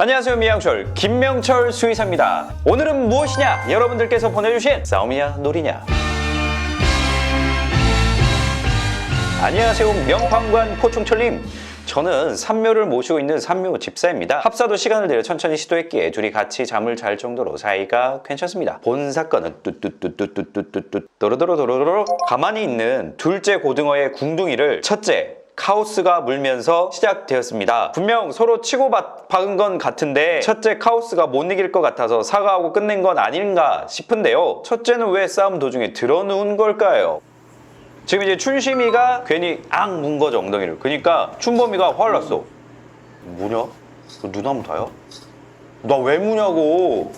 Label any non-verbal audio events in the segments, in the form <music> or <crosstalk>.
안녕하세요 미양철. 김명철 수의사입니다. 오늘은 무엇이냐? 여러분들께서 보내주신 싸움이냐 놀이냐? 안녕하세요 명판관 포충철님. 저는 산묘를 모시고 있는 산묘 집사입니다. 합사도 시간을 들여 천천히 시도했기에 둘이 같이 잠을 잘 정도로 사이가 괜찮습니다. 본 사건은 뚜뚜뚜뚜뚜뚜뚜뚜. 도로도로도로도로. 가만히 있는 둘째 고등어의 궁둥이를 첫째 카오스가 물면서 시작되었습니다. 분명 서로 치고받, 박은 건 같은데 첫째 카오스가 못 이길 것 같아서 사과하고 끝낸 건 아닌가 싶은데요. 첫째는 왜 싸움 도중에 들어누운 걸까요? 지금 이제 춘심이가 괜히 앙 문 거죠 엉덩이를. 그러니까 춘범이가 화를 났어. 뭐냐? 눈 한번 다요? 나 왜 무냐고.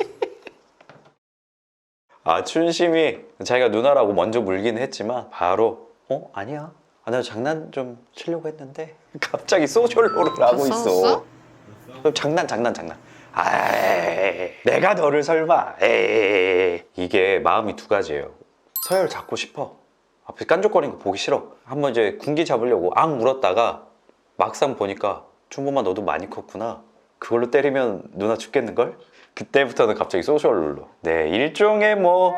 <laughs> 아 춘심이 자기가 누나라고 먼저 물긴 했지만 바로 어 아니야 아, 나 장난 좀 치려고 했는데 <laughs> 갑자기 소셜로를 하고 있어. 싸웠어? 그럼 장난 장난 장난. 아 내가 너를 설마. 에이 이게 마음이 두 가지예요. 서열 잡고 싶어. 앞에 깐족거리는 거 보기 싫어. 한번 이제 군기 잡으려고 앙 물었다가 막상 보니까 춘범아 너도 많이 컸구나 그걸로 때리면 누나 죽겠는걸? 그때부터는 갑자기 소셜롤로. 네 일종의 뭐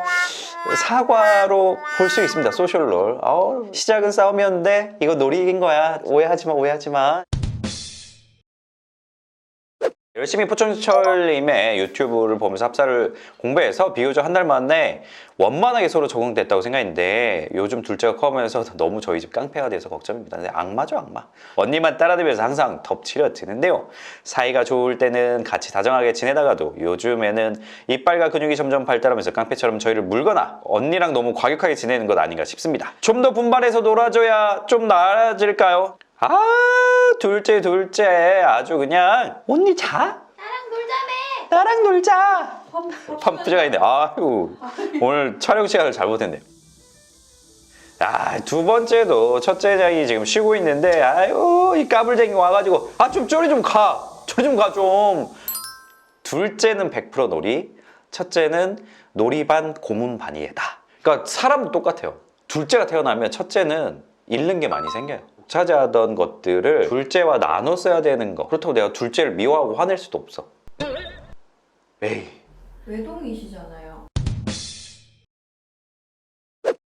사과로 볼 수 있습니다 소셜롤 어, 시작은 싸움이었는데 이거 놀이인 거야. 오해하지마 오해하지마 열심히 포천철님의 유튜브를 보면서 합사를 공부해서 비교적 한 달 만에 원만하게 서로 적응됐다고 생각했는데 요즘 둘째가 커면서 <laughs> 너무 저희 집 깡패가 돼서 걱정입니다. 근데 악마죠 악마. 언니만 따라다니면서 항상 덮치려 드는데요. 사이가 좋을 때는 같이 다정하게 지내다가도 요즘에는 이빨과 근육이 점점 발달하면서 깡패처럼 저희를 물거나 언니랑 너무 과격하게 지내는 것 아닌가 싶습니다. 좀 더 분발해서 놀아줘야 좀 나아질까요? 아 둘째 둘째. 아주 그냥 언니 자? 나랑 놀자매. 나랑 놀자. 팜프제가 있네. 아유 오늘 촬영 시간을 잘못했네요 아 두 번째도 첫째 장이 지금 쉬고 있는데 아유 이 까불쟁이 와가지고 아 좀 저리 좀 가. 저리 좀 가 좀. 둘째는 100% 놀이 첫째는 놀이 반 고문 반이다. 그러니까 사람도 똑같아요. 둘째가 태어나면 첫째는 잃는 게 많이 생겨요 차지하던 것들을 둘째와 나눠 써야 되는 거. 그렇다고 내가 둘째를 미워하고 화낼 수도 없어. 에이. 외동이시잖아요.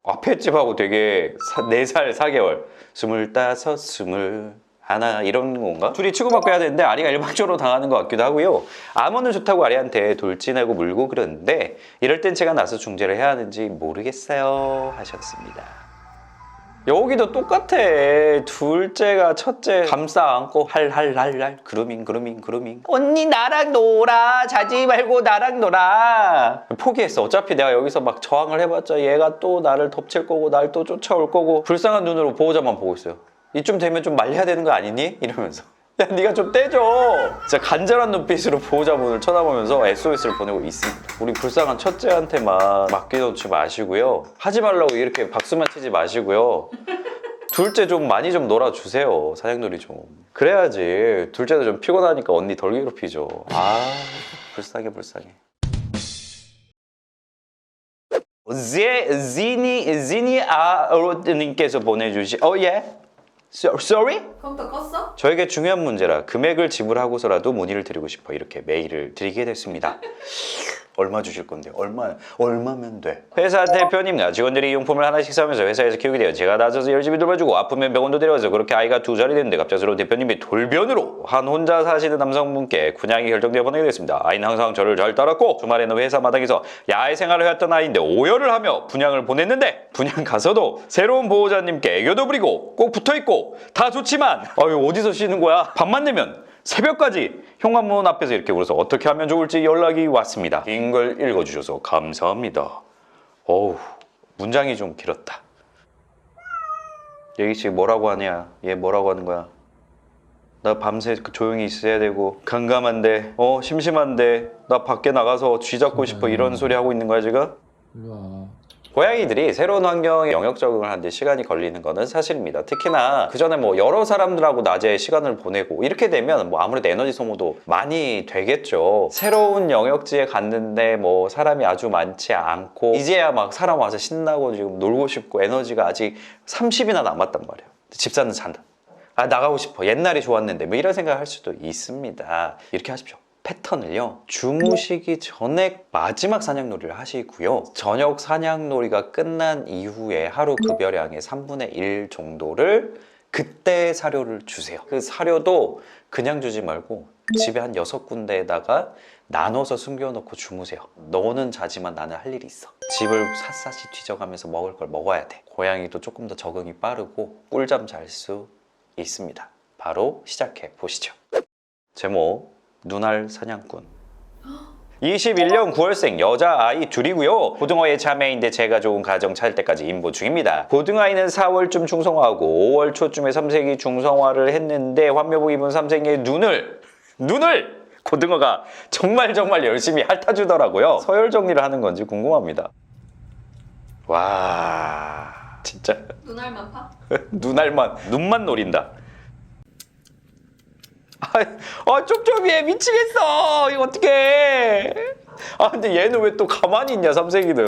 앞에 집하고 되게 4살 4개월. 스물다섯 스물 하나 이런 건가? 둘이 치고받고 해야 되는데 아리가 일방적으로 당하는 것 같기도 하고요. 암호는 좋다고 아리한테 돌진하고 물고 그러는데 이럴 땐 제가 나서 중재를 해야 하는지 모르겠어요 하셨습니다 여기도 똑같아. 둘째가 첫째 감싸 안고 할할할할. 그루밍 그루밍 그루밍. 언니 나랑 놀아. 자지 말고 나랑 놀아. 포기했어. 어차피 내가 여기서 막 저항을 해봤자 얘가 또 나를 덮칠 거고 날 또 쫓아올 거고 불쌍한 눈으로 보호자만 보고 있어요. 이쯤 되면 좀 말려야 되는 거 아니니? 이러면서 야 <laughs> 네가 좀 떼줘. 진짜 간절한 눈빛으로 보호자분을 쳐다보면서 SOS를 보내고 있습니다. 우리 불쌍한 첫째한테만 맡겨놓지 마시고요. 하지 말라고 이렇게 박수만 치지 마시고요. 둘째 좀 많이 좀 놀아주세요. 사냥놀이 좀. 그래야지 둘째도 좀 피곤하니까 언니 덜 괴롭히죠. 아 불쌍해 불쌍해. 제 지니 지니 아님께서 보내주신 어예 sorry 컴퓨터 껐어? 저에게 중요한 문제라 금액을 지불하고서라도 문의를 드리고 싶어 이렇게 메일을 드리게 됐습니다. <laughs> 얼마 주실 건데? 얼마 얼마면 돼? 회사 대표님과 직원들이 용품을 하나씩 사면서 회사에서 키우게 되어 제가 나서서 열심히 돌봐주고 아프면 병원도 데려가서 그렇게 아이가 두 살이 됐는데 갑작스러운 대표님이 돌변으로 한 혼자 사시는 남성분께 분양이 결정되어 보내게 됐습니다. 아이는 항상 저를 잘 따랐고 주말에는 회사 마당에서 야외 생활을 해왔던 아이인데 오열을 하며 분양을 보냈는데 분양 가서도 새로운 보호자님께 애교도 부리고 꼭 붙어있고 다 좋지만 아유 어디서 쉬는 거야? 밤만 되면 새벽까지 현관문 앞에서 이렇게 울어서 어떻게 하면 좋을지 연락이 왔습니다. 긴 걸 읽어주셔서 감사합니다. 어우 문장이 좀 길었다. 예기 씨 뭐라고 하냐? 얘 뭐라고 하는 거야? 나 밤새 그 조용히 있어야 되고 강감한데 어 심심한데 나 밖에 나가서 쥐 잡고 싶어 이런 소리 하고 있는 거야 지금? 일로 와. 고양이들이 새로운 환경에 영역 적응을 하는데 시간이 걸리는 것은 사실입니다. 특히나 그 전에 뭐 여러 사람들하고 낮에 시간을 보내고 이렇게 되면 뭐 아무래도 에너지 소모도 많이 되겠죠. 새로운 영역지에 갔는데 뭐 사람이 아주 많지 않고 이제야 막 사람 와서 신나고 지금 놀고 싶고 에너지가 아직 30이나 남았단 말이에요. 집사는 잔다. 아 나가고 싶어 옛날이 좋았는데 뭐 이런 생각할 수도 있습니다 이렇게 하십시오 패턴을요 주무시기 전에 마지막 사냥놀이를 하시고요. 저녁 사냥놀이가 끝난 이후에 하루 급여량의 3분의 1 정도를 그때 사료를 주세요. 그 사료도 그냥 주지 말고 집에 한 여섯 군데에다가 나눠서 숨겨놓고 주무세요. 너는 자지만 나는 할 일이 있어. 집을 샅샅이 뒤져가면서 먹을 걸 먹어야 돼. 고양이도 조금 더 적응이 빠르고 꿀잠 잘 수 있습니다. 바로 시작해 보시죠. 제목 눈알 사냥꾼 21년 9월생 여자아이 둘이고요. 고등어의 자매인데 제가 좋은 가정 찾을 때까지 임보 중입니다. 고등아이는 4월쯤 중성화하고 5월 초쯤에 삼색이 중성화를 했는데 환묘복 입은 삼색의 눈을 눈을 고등어가 정말 정말 열심히 핥아주더라고요. 서열 정리를 하는 건지 궁금합니다. 와 진짜 눈알만 파? <laughs> 눈알만 눈만 노린다. <laughs> 아, 아 쪽쪽이에 미치겠어. 이거 어떡해. 아 근데 얘는 왜 또 가만히 있냐 삼색이는.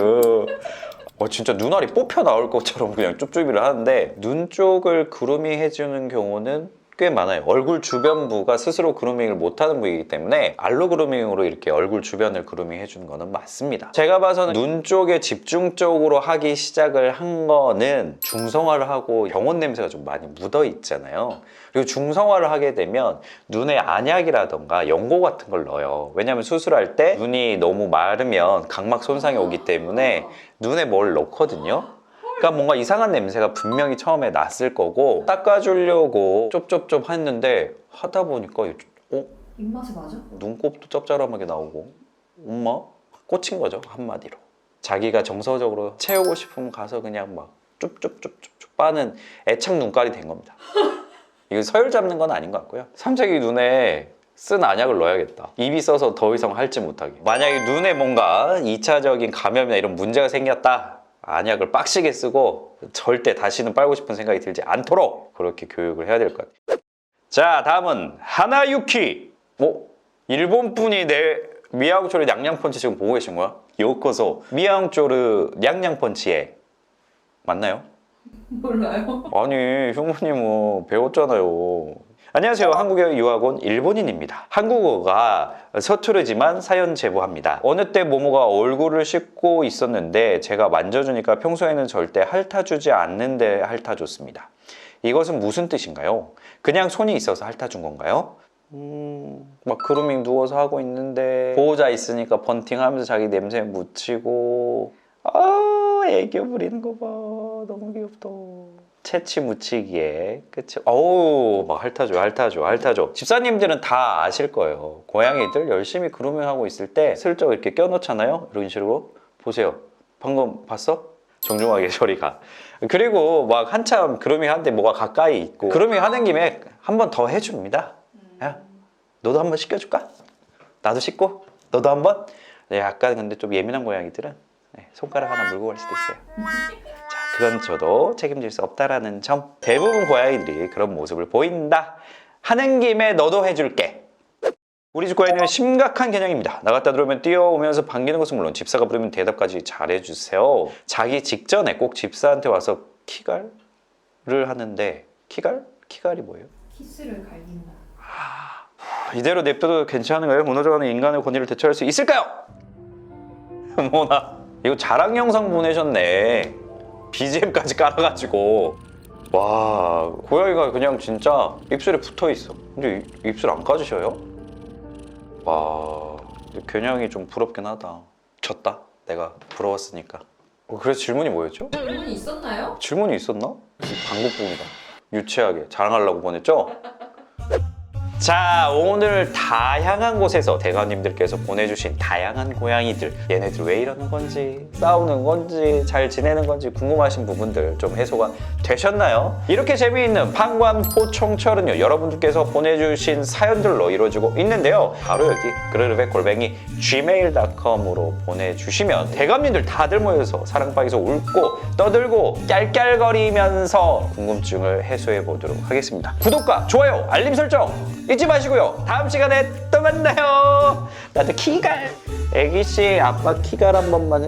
어 진짜 눈알이 뽑혀 나올 것처럼 그냥 쪽쪽이를 하는데 눈 쪽을 그루밍 해주는 경우는 꽤 많아요. 얼굴 주변부가 스스로 그루밍을 못하는 부위이기 때문에 알로 그루밍으로 이렇게 얼굴 주변을 그루밍 해주는 거는 맞습니다. 제가 봐서는 눈 쪽에 집중적으로 하기 시작을 한 거는 중성화를 하고 병원 냄새가 좀 많이 묻어 있잖아요. 그리고 중성화를 하게 되면 눈에 안약이라던가 연고 같은 걸 넣어요. 왜냐하면 수술할 때 눈이 너무 마르면 각막 손상이 오기 때문에 눈에 뭘 넣거든요. 그러니까 뭔가 이상한 냄새가 분명히 처음에 났을 거고 닦아주려고 쩝쩝쩝 했는데 하다 보니까 어? 입맛에 맞아? 눈곱도 짭짤하게 나오고 엄마? 꽂힌 거죠 한마디로 자기가 정서적으로 채우고 싶으면 가서 그냥 막 쭈쭈쭈쭈쭈 빠는 애착 눈깔이 된 겁니다 <laughs> 이거 서열 잡는 건 아닌 것 같고요 삼색이 눈에 쓴 안약을 넣어야겠다 입이 써서 더 이상 핥지 못하게 만약에 눈에 뭔가 2차적인 감염이나 이런 문제가 생겼다 안약을 빡시게 쓰고 절대 다시는 빨고 싶은 생각이 들지 않도록 그렇게 교육을 해야 될 것 같아요 자 다음은 하나유키 뭐 일본 분이 내 미야오쪼르 냥냥펀치 지금 보고 계신 거야? 요코소 미야오쪼르 냥냥펀치에 맞나요? 몰라요. 아니 형부님 은 배웠잖아요 안녕하세요. 한국에 유학 온 일본인입니다. 한국어가 서투르지만 사연 제보합니다. 어느 때 모모가 얼굴을 씻고 있었는데 제가 만져주니까 평소에는 절대 핥아주지 않는데 핥아줬습니다. 이것은 무슨 뜻인가요? 그냥 손이 있어서 핥아준 건가요? 음, 막 그루밍 누워서 하고 있는데 보호자 있으니까 번팅하면서 자기 냄새 묻히고 아 애교 부리는 거 봐. 너무 귀엽다 채취 묻히기에 그치 어우 막 핥아줘 핥아줘 핥아줘. 집사님들은 다 아실 거예요. 고양이들 열심히 그루밍 하고 있을 때 슬쩍 이렇게 껴놓잖아요? 이런 식으로. 보세요. 방금 봤어? 정중하게 <laughs> 저리 가. 그리고 막 한참 그루밍 하는데 뭐가 가까이 있고. 그루밍 하는 김에 한 번 더 해줍니다. 야 너도 한 번 씻겨줄까? 나도 씻고. 너도 한 번? 네, 약간 근데 좀 예민한 고양이들은 네, 손가락 하나 물고 갈 수도 있어요. 자, 그건 저도 책임질 수 없다라는 점. 대부분 고양이들이 그런 모습을 보인다. 하는 김에 너도 해줄게. 우리 집 고양이는 심각한 개념입니다. 나갔다 들어오면 뛰어오면서 반기는 것은 물론 집사가 부르면 대답까지 잘해주세요. 자기 직전에 꼭 집사한테 와서 키갈을 하는데 키갈? 키갈이 뭐예요? 키스를 갈긴다. 이대로 냅둬도 괜찮은가요? 무너져가는 인간의 권위를 대처할 수 있을까요? <laughs> 뭐나 이거 자랑 영상 보내셨네 BGM까지 깔아가지고 와 고양이가 그냥 진짜 입술에 붙어있어 근데 이- 입술 안 까주셔요? 와 겨냥이 좀 부럽긴 하다 졌다 내가 부러웠으니까 어, 그래서 질문이 뭐였죠? 질문이 있었나요? 질문이 있었나? 방법뿐이다. 유치하게 자랑하려고 보냈죠? 자 오늘 다양한 곳에서 대가님들께서 보내주신 다양한 고양이들 얘네들 왜 이러는 건지 싸우는 건지 잘 지내는 건지 궁금하신 부분들 좀 해소가 되셨나요? 이렇게 재미있는 판관 포청철은요 여러분들께서 보내주신 사연들로 이루어지고 있는데요 바로 여기 그르르베 골뱅이 gmail.com으로 보내주시면 대감님들 다들 모여서 사랑방에서 웃고 떠들고 깔깔거리면서 궁금증을 해소해 보도록 하겠습니다 구독과 좋아요 알림 설정 잊지 마시고요. 다음 시간에 또 만나요. 나도 키갈 애기씨 아빠 키갈 한 번만 해